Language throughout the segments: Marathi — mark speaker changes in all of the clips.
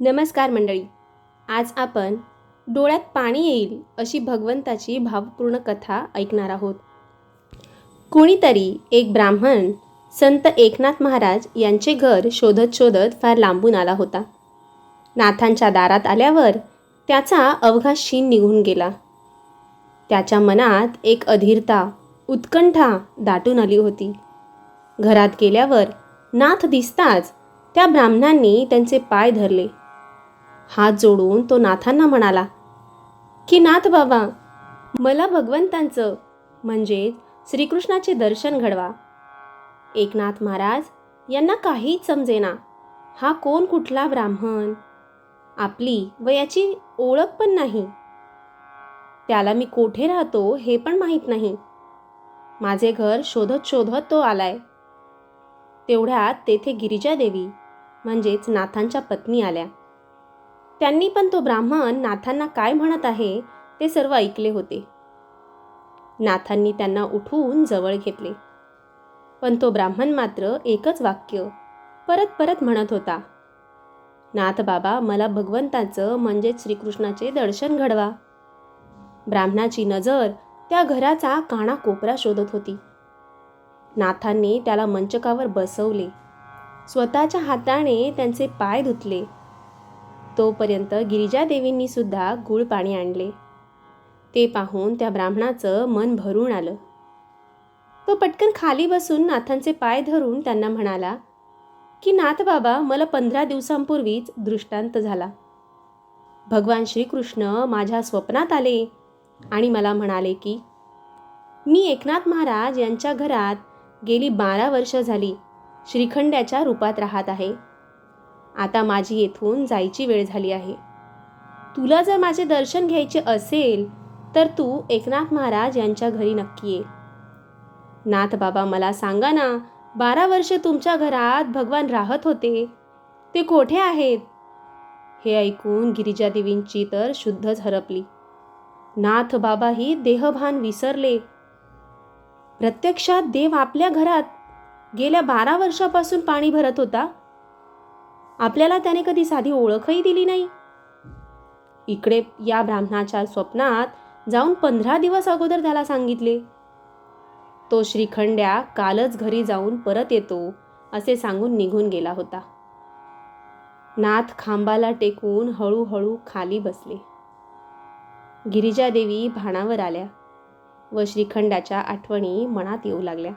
Speaker 1: नमस्कार मंडळी. आज आपण डोळ्यात पाणी येईल अशी भगवंताची भावपूर्ण कथा ऐकणार आहोत. कोणीतरी एक ब्राह्मण संत एकनाथ महाराज यांचे घर शोधत शोधत फार लांबून आला होता. नाथांच्या दारात आल्यावर त्याचा अवघा शीन निघून गेला. त्याच्या मनात एक अधीरता उत्कंठा दाटून आली होती. घरात गेल्यावर नाथ दिसताच त्या ब्राह्मणांनी त्यांचे पाय धरले. हात जोडून तो नाथांना म्हणाला की नाथ बाबा मला भगवंतांचं म्हणजे श्रीकृष्णाचे दर्शन घडवा. एकनाथ महाराज यांना काहीच समजेना. हा कोण कुठला ब्राह्मण? आपली व याची ओळख पण नाही. त्याला मी कोठे राहतो हे पण माहीत नाही. माझे घर शोधत शोधत तो आलाय. तेवढ्यात तेथे गिरिजादेवी म्हणजेच नाथांच्या पत्नी आल्या. त्यांनी पण तो ब्राह्मण नाथांना काय म्हणत आहे ते सर्व ऐकले होते. नाथांनी त्यांना उठवून जवळ घेतले. पण तो ब्राह्मण मात्र एकच वाक्य परत परत म्हणत होता. नाथ बाबा मला भगवंताचं म्हणजेच श्रीकृष्णाचे दर्शन घडवा. ब्राह्मणाची नजर त्या घराचा काणा कोपरा शोधत होती. नाथांनी त्याला मंचकावर बसवले. स्वतःच्या हाताने त्यांचे पाय धुतले. तोपर्यंत गिरिजादेवींनी सुद्धा गुळ पाणी आणले. ते पाहून त्या ब्राह्मणाचं मन भरून आलं. तो पटकन खाली बसून नाथांचे पाय धरून त्यांना म्हणाला की नाथ बाबा मला पंधरा दिवसांपूर्वीच दृष्टांत झाला. भगवान श्रीकृष्ण माझ्या स्वप्नात आले आणि मला म्हणाले की मी एकनाथ महाराज यांच्या घरात गेली बारा वर्ष झाली. श्रीखंड्याच्या रूपात राहत आहे. आता माझी येथून जायची वेळ झाली आहे. तुला जर माझे दर्शन घ्यायचे असेल तर तू एकनाथ महाराज यांच्या घरी नक्की ये. नाथ बाबा मला सांगा ना बारा वर्ष तुमच्या घरात भगवान राहत होते? ते कोठे आहेत? हे ऐकून गिरिजादेवींची तर शुद्धच हरपली नाथ बाबाही देहभान विसरले. प्रत्यक्षात देव आपल्या घरात गेल्या बारा वर्षापासून पाणी भरत होता? आपल्याला त्याने कधी साधी ओळखही दिली नाही. इकडे या ब्राह्मणाच्या स्वप्नात जाऊन पंधरा दिवस अगोदर त्याला सांगितले. तो श्रीखंड्या कालच घरी जाऊन परत येतो असे सांगून निघून गेला होता. नाथ खांबाला टेकून हळूहळू खाली बसले. गिरिजादेवी भाणावर आल्या व श्रीखंडाच्या आठवणी मनात येऊ लागल्या.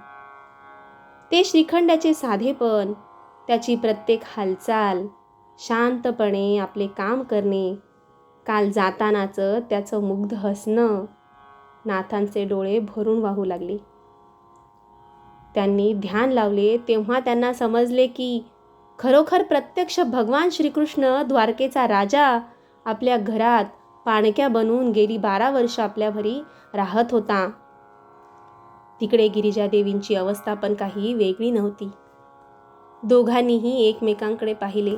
Speaker 1: ते श्रीखंडाचे साधेपण त्याची प्रत्येक हालचाल शांतपणे आपले काम करणे काल जातानाचं त्याचं मुग्ध हसणं नाथांचे डोळे भरून वाहू लागले. त्यांनी ध्यान लावले तेव्हा त्यांना समजले की खरोखर प्रत्यक्ष भगवान श्रीकृष्ण द्वारकेचा राजा आपल्या घरात पाणक्या बनवून गेली बारा वर्ष आपल्या घरी राहत होता. तिकडे गिरिजादेवींची अवस्था पण काही वेगळी नव्हती. दोघांनीही एकमेकांकडे पाहिले.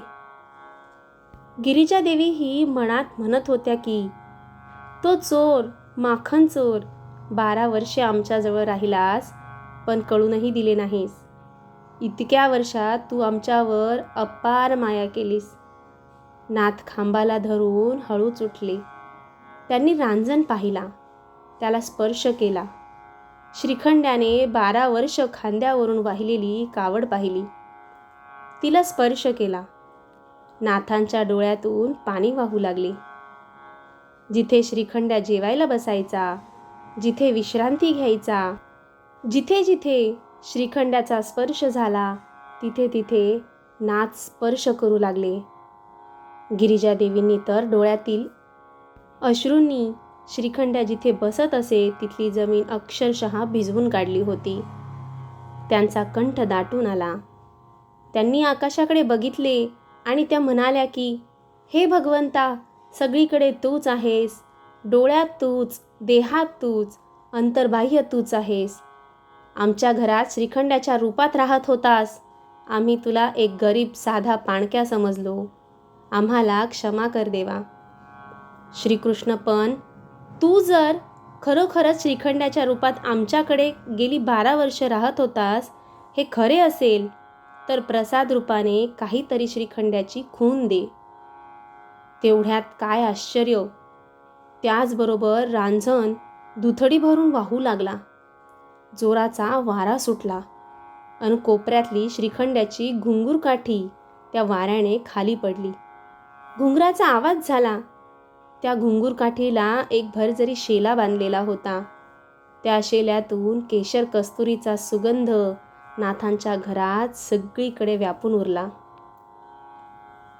Speaker 1: गिरिजादेवी ही मनात म्हणत होत्या की तो चोर माखन चोर बारा वर्षे आमच्याजवळ राहिलास पण कळूनही दिले नाहीस. इतक्या वर्षात तू आमच्यावर अपार माया केलीस. नाथ खांबाला धरून हळूच उठले. त्यांनी रांजण पाहिला. त्याला स्पर्श केला. श्रीखंड्याने बारा वर्ष खांद्यावरून वाहिलेली कावड पाहिली. तिला स्पर्श केला. नाथांच्या डोळ्यातून पाणी वाहू लागले. जिथे श्रीखंड्या जेवायला बसायचा जिथे विश्रांती घ्यायचा जिथे जिथे श्रीखंड्याचा स्पर्श झाला तिथे तिथे नाथ स्पर्श करू लागले. गिरिजादेवींनी तर डोळ्यातील अश्रूंनी श्रीखंड्या जिथे बसत असे तिथली जमीन अक्षरशः भिजवून काढली होती. त्यांचा कंठ दाटून आला. त्यांनी आकाशाकडे बघितले आणि त्या म्हणाल्या की हे भगवंता सगळीकडे तूच आहेस. डोळ्यात तूच देहात तूच अंतर्बाह्य तूच आहेस. आमच्या घरात श्रीखंडाच्या रूपात राहत होतास. आम्ही तुला एक गरीब साधा पाणक्या समजलो. आम्हाला क्षमा कर देवा. श्रीकृष्ण पण तू जर खरोखरच श्रीखंडाच्या रूपात आमच्याकडे गेली बारा वर्ष राहत होतास हे खरे असेल. तर प्रसाद रूपाने काहीतरी श्रीखंड्याची खून दे. तेवढ्यात काय आश्चर्य. त्याचबरोबर रांझण दुथडी भरून वाहू लागला. जोराचा वारा सुटला अन कोपऱ्यातली श्रीखंड्याची घुंगूर काठी त्या वाऱ्याने खाली पडली. घुंगराचा आवाज झाला. त्या घुंगूर काठीला एक भरजरी शेला बांधलेला होता. त्या शेल्यातून केशर कस्तुरीचा सुगंध नाथांच्या घरात सगळीकडे व्यापून उरला.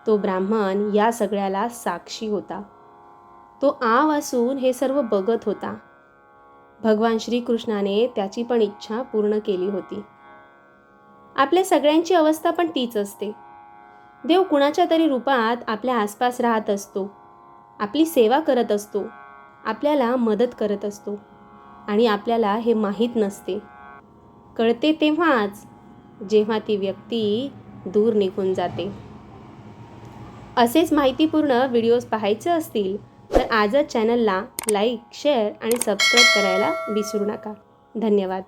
Speaker 1: तो ब्राह्मण या सगळ्याला साक्षी होता. तो आव असून हे सर्व बघत होता. भगवान श्रीकृष्णाने त्याची पण इच्छा पूर्ण केली होती. आपल्या सगळ्यांची अवस्था पण तीच असते. देव कुणाच्या तरी रूपात आपल्या आसपास राहत असतो. आपली सेवा करत असतो. आपल्याला मदत करत असतो. आणि आपल्याला हे माहीत नसते. कळते तेव्हाच जेव्हा ती व्यक्ती दूर निघून जाते. असेच माहितीपूर्ण व्हिडिओज पाहायचे असतील तर आजच चॅनलला लाईक शेअर आणि सबस्क्राईब करायला विसरू नका. धन्यवाद.